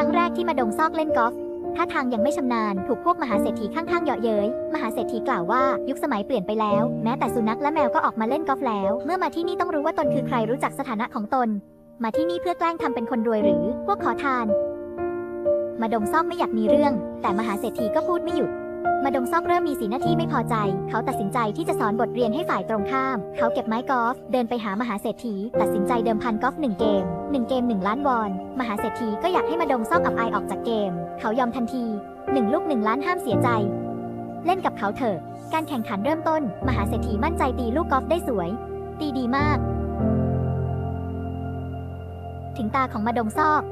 รั้งแรกที่มาดงซอกเล่นกอล์ฟท่าทางยังไม่ชำนาญ ถูกพวกมหาเศรษฐีข้างๆเยาะเย้ย มหาเศรษฐีกล่าวว่ายุคสมัยเปลี่ยนไปแล้ว แม้แต่สุนัขและแมวก็ออกมาเล่นกอล์ฟแล้ว เมื่อมาที่นี่ต้องรู้ว่าตนคือใครรู้จักสถานะของตน มาที่นี่เพื่อแกล้งทำเป็นคนรวยหรือ พวกขอทาน มาดงซอกไม่อยากมีเรื่อง แต่มหาเศรษฐีก็พูดไม่หยุด มาดงซอกเริ่มมีสีหน้าที่ไม่พอใจ เขาตัดสินใจที่จะสอนบทเรียนให้ฝ่ายตรงข้าม เขาเก็บไม้กอล์ฟเดินไปหามหาเศรษฐี ตัดสินใจเดิมพันกอล์ฟหนึ่งเกมหนึ่งเกมหนึ่งล้านวอน มหาเศรษฐีก็อยากให้มาดงซอกอับอายออกจากเกม เขายอมทันทีหนึ่งลูกหนึ่งล้านห้ามเสียใจ เล่นกับเขาเถอะ การแข่งขันเริ่มต้น มหาเศรษฐีมั่นใจตีลูกกอล์ฟได้สวย ตีดีมาก ถึงตาของมาดงซอก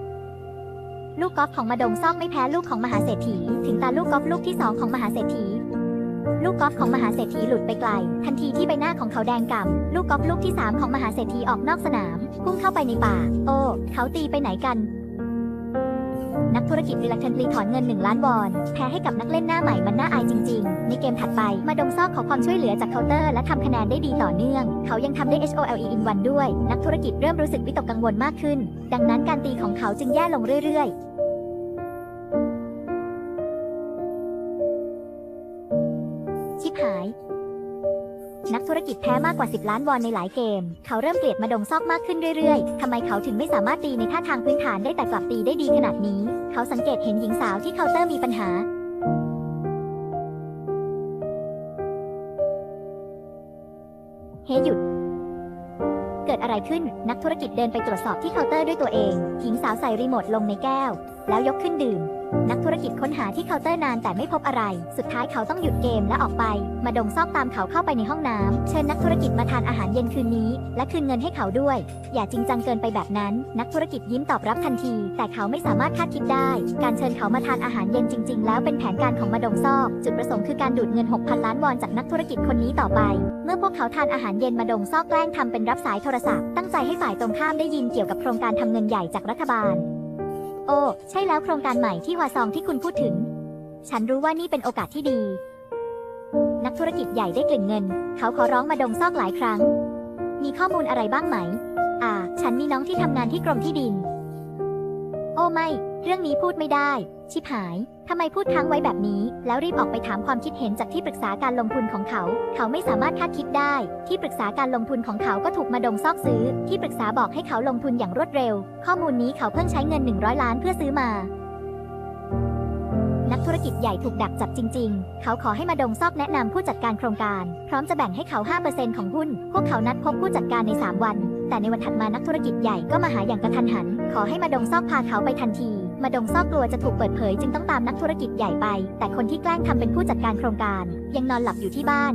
ลูกกอล์ฟของมาดงซอกไม่แพ้ลูกของมหาเศรษฐี ถึงตาลูกกอล์ฟลูกที่สองของมหาเศรษฐี ลูกกอล์ฟของมหาเศรษฐีหลุดไปไกล ทันทีที่ใบหน้าของเขาแดงก่ำลูกกอล์ฟลูกที่สามของมหาเศรษฐีออกนอกสนาม พุ่งเข้าไปในป่า โอ้ เขาตีไปไหนกัน นักธุรกิจรีลักเทนลีถอนเงิน 1 ล้านวอนแพ้ให้กับนักเล่นหน้าใหม่มันน่าอายจริง ๆ ในเกมถัดไป มาดงซอกขอความช่วยเหลือจากเคาน์เตอร์และทำคะแนนได้ดีต่อเนื่อง เขายังทำได้ HOLE in 1ด้วย นักธุรกิจเริ่มรู้สึกวิตกกังวลมากขึ้น ดังนั้นการตีของเขาจึงแย่ลงเรื่อย ๆ นักธุรกิจแพ้มากกว่า 10 ล้านวอนในหลายเกม เขาเริ่มเกลียดมาดงซอกมากขึ้นเรื่อยๆ ทำไมเขาถึงไม่สามารถตีในท่าทางพื้นฐานได้แต่กลับตีได้ดีขนาดนี้ เขาสังเกตเห็นหญิงสาวที่เคาน์เตอร์มีปัญหาเฮ้หยุด เกิดอะไรขึ้น นักธุรกิจเดินไปตรวจสอบที่เคาน์เตอร์ด้วยตัวเอง หญิงสาวใส่รีโมทลงในแก้ว แล้วยกขึ้นดื่ม นักธุรกิจค้นหาที่เคาน์เตอร์นานแต่ไม่พบอะไร สุดท้ายเขาต้องหยุดเกมและออกไป มาดงซอกตามเขาเข้าไปในห้องน้ำเชิญนักธุรกิจมาทานอาหารเย็นคืนนี้ และคืนเงินให้เขาด้วย อย่าจริงจังเกินไปแบบนั้น นักธุรกิจยิ้มตอบรับทันที แต่เขาไม่สามารถคาดคิดได้ การเชิญเขามาทานอาหารเย็นจริง ๆ แล้วเป็นแผนการของมาดงซอก จุดประสงค์คือการดูดเงิน 6,000 ล้านวอนจากนักธุรกิจคนนี้ต่อไป เมื่อพวกเขาทานอาหารเย็นมาดงซอกแกล้งทำเป็นรับสายโทรศัพท์ ตั้งใจให้ฝ่ายตรงข้ามได้ยินเกี่ยวกับโครงการทำเงินใหญ่จากรัฐบาล โอ้ ใช่แล้วโครงการใหม่ที่วาซองที่คุณพูดถึง ฉันรู้ว่านี่เป็นโอกาสที่ดี นักธุรกิจใหญ่ได้กลิ่นเงิน เขาขอร้องมาดงซอกหลายครั้ง มีข้อมูลอะไรบ้างไหม อ่า ฉันมีน้องที่ทำงานที่กรมที่ดิน อ้ไม่ เรื่องนี้พูดไม่ได้ ชิบหาย ทำไมพูดค้างไว้แบบนี้ แล้วรีบออกไปถามความคิดเห็นจากที่ปรึกษาการลงทุนของเขา เขาไม่สามารถคาดคิดได้ ที่ปรึกษาการลงทุนของเขาก็ถูกมาดงซอกซื้อ ที่ปรึกษาบอกให้เขาลงทุนอย่างรวดเร็ว ข้อมูลนี้เขาเพิ่งใช้เงิน 100 ล้านเพื่อซื้อมานักธุรกิจใหญ่ถูกดักจับจริง ๆ เขาขอให้มาดงซอกแนะนำผู้จัดการโครงการ พร้อมจะแบ่งให้เขา 5%ของหุ้น พวกเขานัดพบผู้จัดการใน 3 วัน แต่ในวันถัดมานักธุรกิจใหญ่ก็มาหาอย่างกระทันหัน ขอให้มาดงซอกพาเขาไปทันที มาดงซอกกลัวจะถูกเปิดเผยจึงต้องตามนักธุรกิจใหญ่ไป แต่คนที่แกล้งทำเป็นผู้จัดการโครงการ ยังนอนหลับอยู่ที่บ้าน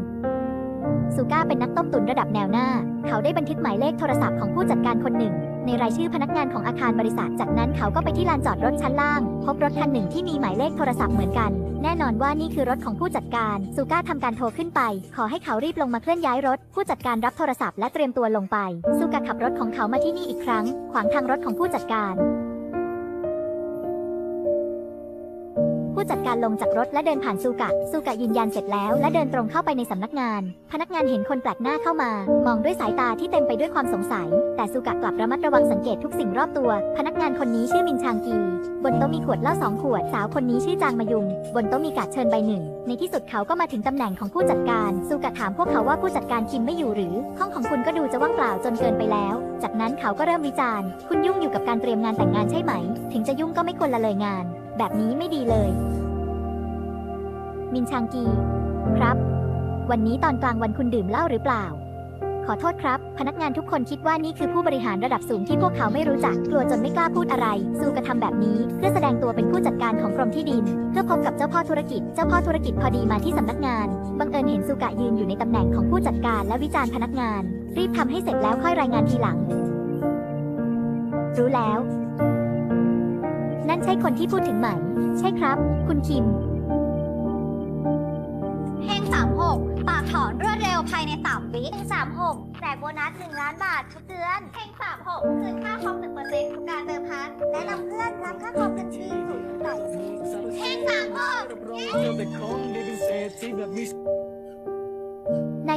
ซูก้าเป็นนักต้มตุ๋นระดับแนวหน้า เขาได้บันทึกหมายเลขโทรศัพท์ของผู้จัดการคนหนึ่ง ในรายชื่อพนักงานของอาคารบริษัท จากนั้นเขาก็ไปที่ลานจอดรถชั้นล่าง พบรถคันหนึ่งที่มีหมายเลขโทรศัพท์เหมือนกัน แน่นอนว่านี่คือรถของผู้จัดการซูก้าทำการโทรขึ้นไป ขอให้เขารีบลงมาเคลื่อนย้ายรถ ผู้จัดการรับโทรศัพท์และเตรียมตัวลงไปซูก้าขับรถของเขามาที่นี่อีกครั้ง ขวางทางรถของผู้จัดการ ผู้จัดการลงจากรถและเดินผ่านซูกะ ซูกะยืนยันเสร็จแล้ว และเดินตรงเข้าไปในสำนักงาน พนักงานเห็นคนแปลกหน้าเข้ามา มองด้วยสายตาที่เต็มไปด้วยความสงสัย แต่ซูกะกลับระมัดระวังสังเกตทุกสิ่งรอบตัว พนักงานคนนี้ชื่อมินชางกี บนโต๊ะมีขวดเหล้าสองขวด สาวคนนี้ชื่อจางมายุง บนโต๊ะมีการ์ดเชิญใบหนึ่ง ในที่สุดเขาก็มาถึงตำแหน่งของผู้จัดการ ซูกะถามพวกเขาว่าผู้จัดการคิมไม่อยู่หรือ ห้องของคุณก็ดูจะว่างเปล่าจนเกินไปแล้ว จากนั้นเขาก็เริ่มวิจารณ์ คุณยุ่งอยู่กับการเตรียมงานแต่งงานใช่ไหม ถึงจะยุ่งก็ไม่ควรละเลยงาน แบบนี้ไม่ดีเลย มินชางกี ครับ วันนี้ตอนกลางวันคุณดื่มเหล้าหรือเปล่า ขอโทษครับ พนักงานทุกคนคิดว่านี่คือผู้บริหารระดับสูงที่พวกเขาไม่รู้จัก กลัวจนไม่กล้าพูดอะไร สู้กระทำแบบนี้ เพื่อแสดงตัวเป็นผู้จัดการของกรมที่ดิน เพื่อพบกับเจ้าพ่อธุรกิจ เจ้าพ่อธุรกิจพอดีมาที่สำนักงาน บังเอิญเห็นสุกะยืนอยู่ในตำแหน่งของผู้จัดการและวิจารณ์พนักงาน รีบทำให้เสร็จแล้วค่อยรายงานทีหลัง รู้แล้ว นั่นใช่คนที่พูดถึงไหม ใช่ครับ คุณคิมเฮง36ปากถอนรวดเร็วภายใน 3 วิเฮง36แจกโบนัส 1 ล้านบาททุกเดือนเฮง36คืนค่าคอม1%ทุกการเติมพันแนะนำเพื่อนรับค่าคอมบัญชีศูนย์ไหนเฮง36นาย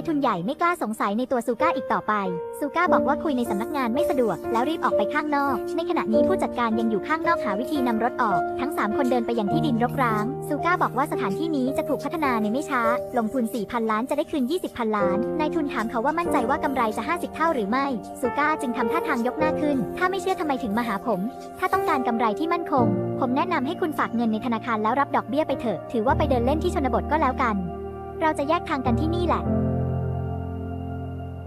ทุนใหญ่ไม่กล้าสงสัยในตัวซูก้าอีกต่อไป ซูก้าบอกว่าคุยในสำนักงานไม่สะดวก แล้วรีบออกไปข้างนอก ในขณะนี้ผู้จัดการยังอยู่ข้างนอกหาวิธีนำรถออก ทั้ง 3 คนเดินไปยังที่ดินรกร้าง ซูก้าบอกว่าสถานที่นี้จะถูกพัฒนาในไม่ช้า ลงทุน 4,000 ล้านจะได้คืน 20พันล้าน นายทุนถามเขาว่ามั่นใจว่ากำไรจะ 50 เท่าหรือไม่ ซูก้าจึงทำท่าทางยกหน้าขึ้น ถ้าไม่เชื่อทำไมถึงมาหาผม ถ้าต้องการกำไรที่มั่นคง ผมแนะนำให้คุณฝากเงินในธนาคารแล้วรับดอกเบี้ยไปเถอะ ถือว่าไปเดินเล่นที่ชนบทก็แล้วกัน เราจะแยกทางกันที่นี่แหละ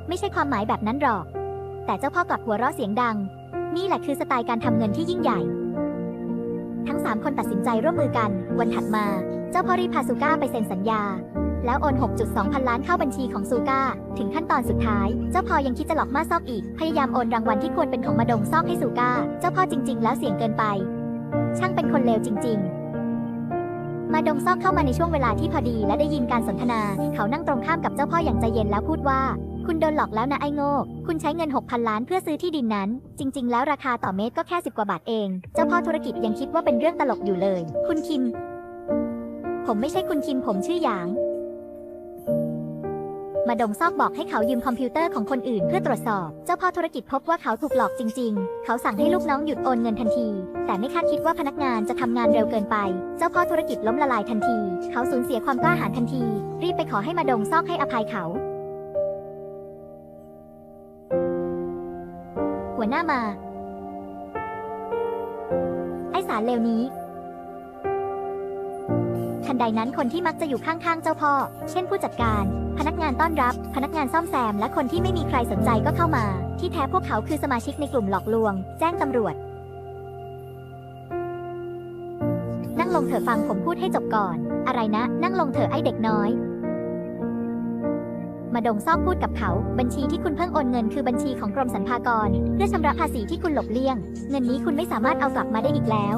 ไม่ใช่ความหมายแบบนั้นหรอก แต่เจ้าพ่อกลับหัวเราะเสียงดัง นี่แหละคือสไตล์การทำเงินที่ยิ่งใหญ่ ทั้ง3คนตัดสินใจร่วมมือกัน วันถัดมา เจ้าพ่อรีพาซูก้าไปเซ็นสัญญา แล้วโอน 6.2 พันล้านเข้าบัญชีของซูก้า ถึงขั้นตอนสุดท้าย เจ้าพ่อยังคิดจะหลอกมาซอกอีก พยายามโอนรางวัลที่ควรเป็นของมาดงซอกให้ซูก้า เจ้าพ่อจริง ๆ แล้วเสี่ยงเกินไป ช่างเป็นคนเลวจริง ๆมาดงซอกเข้ามาในช่วงเวลาที่พอดีและได้ยินการสนทนา เขานั่งตรงข้ามกับเจ้าพ่ออย่างใจเย็นแล้วพูดว่า คุณโดนหลอกแล้วนะไอโง่ คุณใช้เงิน 6,000 ล้านเพื่อซื้อที่ดินนั้น จริง ๆ แล้วราคาต่อเมตรก็แค่ 10 กว่าบาทเอง เจ้าพ่อธุรกิจยังคิดว่าเป็นเรื่องตลกอยู่เลย คุณคิม ผมไม่ใช่คุณคิมผมชื่อหยาง มาดงซอกบอกให้เขายืมคอมพิวเตอร์ของคนอื่นเพื่อตรวจสอบ เจ้าพ่อธุรกิจพบว่าเขาถูกหลอกจริง ๆ เขาสั่งให้ลูกน้องหยุดโอนเงินทันที แต่ไม่คาดคิดว่าพนักงานจะทำงานเร็วเกินไป เจ้าพ่อธุรกิจล้มละลายทันที เขาสูญเสียความกล้าหาญทันที รีบไปขอให้มาดงซอกให้อภัยเขา หน้ามา ไอสารเลวนี้ ทันใดนั้นคนที่มักจะอยู่ข้างๆเจ้าพ่อ เช่นผู้จัดการ พนักงานต้อนรับ พนักงานซ่อมแซม และคนที่ไม่มีใครสนใจก็เข้ามา ที่แท้พวกเขาคือสมาชิกในกลุ่มหลอกลวง แจ้งตำรวจ นั่งลงเถอะฟังผมพูดให้จบก่อน อะไรนะ นั่งลงเถอะไอเด็กน้อย มาดงซอกพูดกับเขา บัญชีที่คุณเพิ่งโอนเงินคือบัญชีของกรมสรรพากร เพื่อชำระภาษีที่คุณหลบเลี่ยง เงินนี้คุณไม่สามารถเอากลับมาได้อีกแล้ว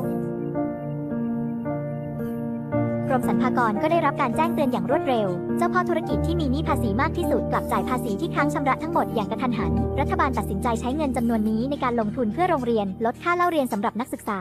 กรมสรรพากรก็ได้รับการแจ้งเตือนอย่างรวดเร็ว เจ้าพ่อธุรกิจที่มีหนี้ภาษีมากที่สุดกลับจ่ายภาษีที่ค้างชำระทั้งหมดอย่างกระทันหัน รัฐบาลตัดสินใจใช้เงินจำนวนนี้ในการลงทุนเพื่อโรงเรียน ลดค่าเล่าเรียนสำหรับนักศึกษา